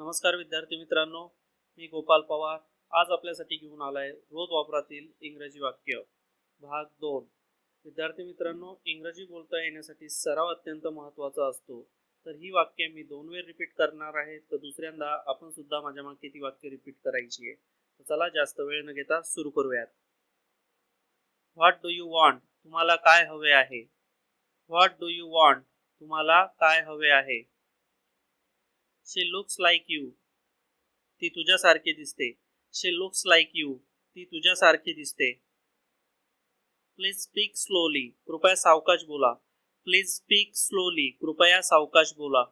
नमस्कार विद्यार्थी मित्रांनो मी गोपाल पवार. आज आपल्यासाठी घेऊन आलाय रोज वापरातील इंग्रजी वाक्य. भाग दोन. विद्यार्थी मित्रांनो इंग्रजी बोलता येण्यासाठी सराव अत्यंत महत्त्वाचा असतो. तर ही वाक्य मी दोन वेळ रिपीट करणार आहे तर दुसऱ्यांदा आपण सुद्धा माझ्या मागे ती वाक्य रिपीट करायची आहे. तर चला जास्त वेळ न घेता सुरू करूयात. व्हॉट डू यू वॉन्ट तुम्हाला काय हवे आहे? व्हॉट डू यू वॉन्ट तुम्हाला काय हवे आहे? शी लुक्स लाईक यू ती तुझ्यासारखी दिसते. शी लुक्स लाईक यू ती तुझ्यासारखी दिसते. प्लीज स्पीक स्लोली कृपया सावकाश बोला. प्लीज स्पीक स्लोली कृपया सावकाश बोला.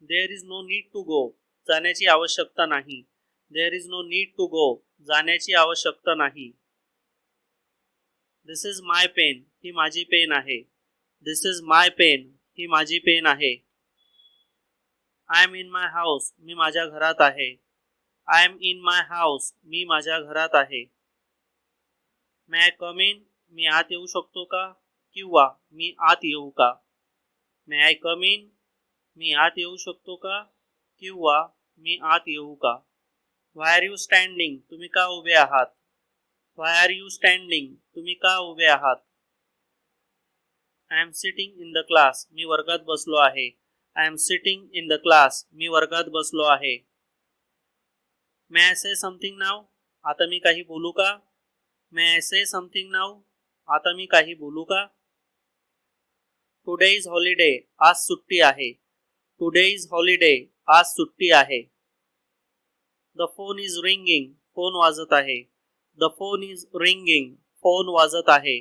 There is no need to go जाण्याची आवश्यकता नाही. There is no need to go जाण्याची आवश्यकता नाही. दिस इज माय पेन ही माझी पेन आहे. दिस इज माय पेन ही माझी पेन आहे. I am in my house मी माझ्या घरात आहे. I am in my house मी माझ्या घरात आहे. मॅ आय कम इन मी आत येऊ शकतो का? किंवा मी आत येऊ का? मॅ आय कम इन मी आत येऊ शकतो का? किंवा मी आत येऊ का? वाय आर यू स्टँडिंग तुम्ही का उभे आहात? वाय आर यू स्टँडिंग तुम्ही का उभे आहात? I am sitting in the class मी वर्गात बसलो आहे. I am sitting in the class मी वर्गात बसलो आहे. मे आय से समथिंग नाव आता मी काही बोलू का? मे आय से समथिंग नाव आता मी काही बोलू का? टुडे इज हॉलिडे आज सुट्टी आहे. टुडे इज हॉलिडे आज सुट्टी आहे. The phone is ringing phone वाजत आहे. The phone is ringing phone वाजत आहे.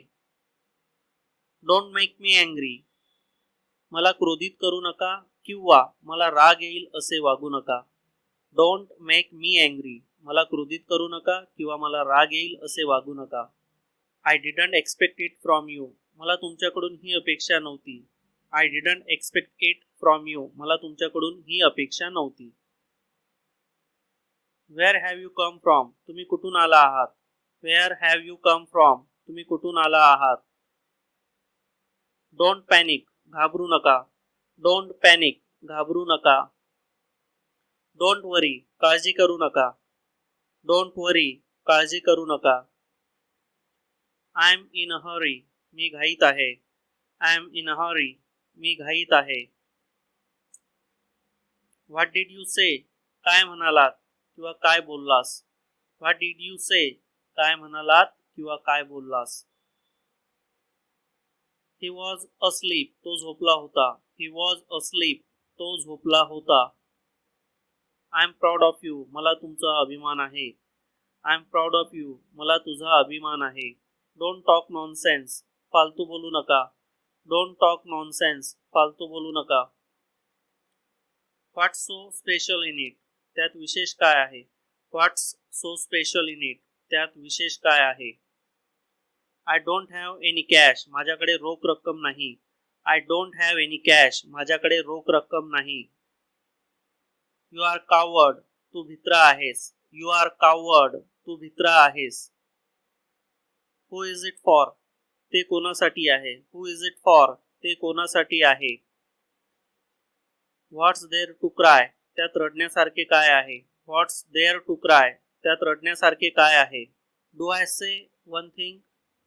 डोंट मेक मी अँग्री मला क्रोधित करू नका किंवा मला राग येईल असे वागू नका. डोंट मेक मी अँग्री मला क्रोधित करू नका किंवा मला राग येईल असे वागू नका. I didn't expect it from you मला तुमच्याकडून ही अपेक्षा नव्हती. I didn't expect it from you मला तुमच्याकडून ही अपेक्षा नव्हती. Where have you come from तुम्ही कुठून आला आहात? Where have you come from तुम्ही कुठून आला आहात? डोंट पॅनिक घाबरू नका. डोंट पॅनिक घाबरू नका. डोंट वरी काळजी करू नका. डोंट वरी काळजी करू नका. I am in a hurry मी घाईत आहे. I am in a hurry मी घाईत आहे. व्हॉट डीड यू से काय म्हणालात किंवा काय बोललास? व्हॉट डीड यू से काय म्हणालात किंवा काय बोललास? ही वॉज अस्लीप तो झोपला होता. ही वॉज अस्लीप तो झोपला होता. I am proud of you मला तुमचा अभिमान आहे. I am proud of you मला तुझा अभिमान आहे. डोंट टॉक नॉनसेन्स फालतू बोलू नका. डोंट टॉक नॉनसेन्स फालतू बोलू नका. What's so special in it त्यात विशेष काय आहे? What's so special in it त्यात विशेष काय आहे? I don't have any cash माझ्याकडे रोख रक्कम नाही. I don't have any cash माझ्याकडे रोख रक्कम नाही. यू आर कावर्ड तू भित्रा आहेस. यू आर कावर्ड तू भित्रा आहेस. हु इज इट फॉर ते कोणासाठी आहे? हु इज इट फॉर ते कोणासाठी आहे? व्हॉट्स देअर टू क्राय त्यात रडण्यासारखे काय आहे? व्हॉट्स देअर टू क्राय त्यात रडण्यासारखे काय आहे? Do I say one thing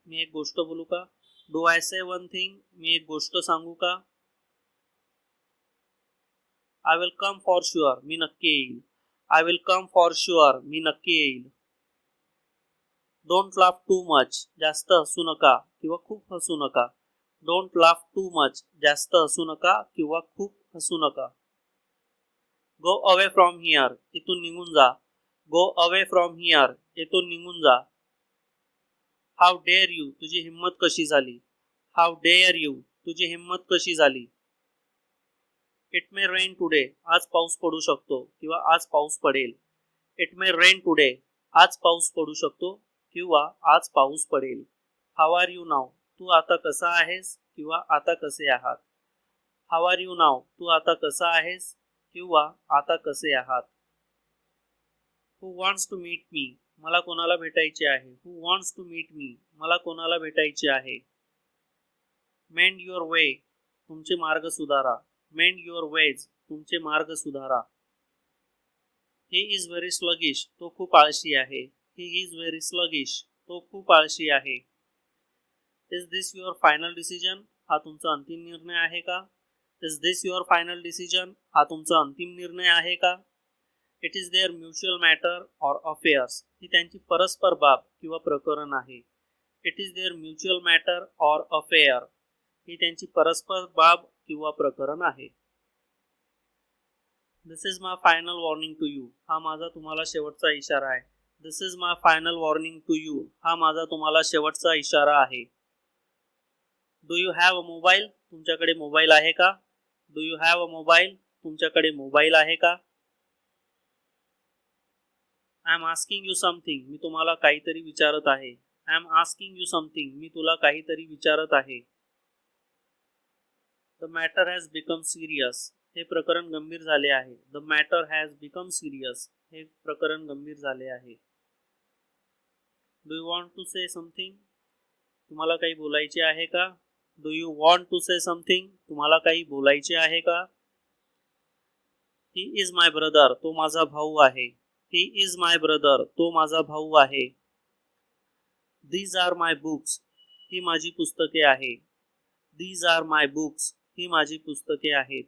मी एक गोष्ट बोलू का? Do I say one thing मी एक गोष्ट सांगू का? I will come for sure मी नक्की येईल. I will come for sure मी नक्की येईल. डोंट लाफ टू मच जास्त हसू नका किंवा खूप हसू नका. डोंट लाफ टू मच जास्त हसू नका किंवा खूप हसू नका. गो अवे फ्रॉम हिअर इथून निघून जा. गो अवे फ्रॉम हिअर इथून निघून जा. हाव डेअर यू तुझी हिंमत कशी झाली? हाव डेअर यू तुझी हिंमत कशी झाली? इट मे रेन टुडे आज पाऊस पडू शकतो किंवा आज पाऊस पडेल. इट मे रेन टुडे आज पाऊस पडू शकतो किंवा आज पाऊस पडेल. हाव आर यू नाव तू आता कसा आहेस किंवा आता कसे आहात? हाव आर यू नाव तू आता कसा आहेस किंवा आता कसे आहात? Who wants to meet me मला कोणाला भेटायचे आहे? Who wants to meet me मला कोणाला भेटायचे आहे? मेंड युअर वे तुमचे मार्ग सुधारा. मेंड युअर वेज तुमचे मार्ग सुधारा. ही इज व्हेरी स्लगिश तो खूप आळशी आहे. ही इज व्हेरी स्लगिश तो खूप आळशी आहे. Is this your final decision हा तुमचा अंतिम निर्णय आहे का? Is this your final decision हा तुमचा अंतिम निर्णय आहे का? It is their mutual matter or affairs ही त्यांची परस्पर बाब किंवा प्रकरण आहे. It is their mutual matter or affair ही त्यांची परस्पर बाब किंवा प्रकरण आहे. This is my final warning to you हा माझा तुम्हाला शेवटचा इशारा आहे. This is my final warning to you हा माझा तुम्हाला शेवटचा इशारा आहे. Do you have a mobile तुमच्याकडे मोबाईल आहे का? Do you have a mobile तुमच्याकडे मोबाईल आहे का? I am asking you something मी तुम्हाला काहीतरी विचारत आहे. I am asking you something मी तुला काहीतरी विचारत आहे. The matter has become serious हे प्रकरण गंभीर झाले आहे. The matter has become serious हे प्रकरण गंभीर झाले आहे. Do you want to say something तुम्हाला काही बोलायचे आहे का? Do you want to say something तुम्हाला काही बोलायचे आहे का? ही इज माय ब्रदर तो माझा भाऊ आहे. ही इज माय ब्रदर तो माझा भाऊ आहे. दीज आर माय बुक्स ही माझी पुस्तके आहे दीज आर माय बुक्स ही माझी पुस्तके आहेत.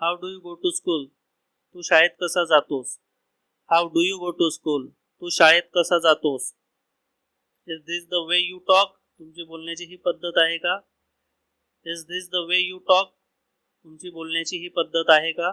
How do you go to school तू शाळेत कसा जातोस? How do you go to school तू शाळेत कसा जातोस? Is this the way you talk तुमची बोलण्याची ही पद्धत आहे का? Is this the way you talk तुमची बोलण्याची ही पद्धत आहे का?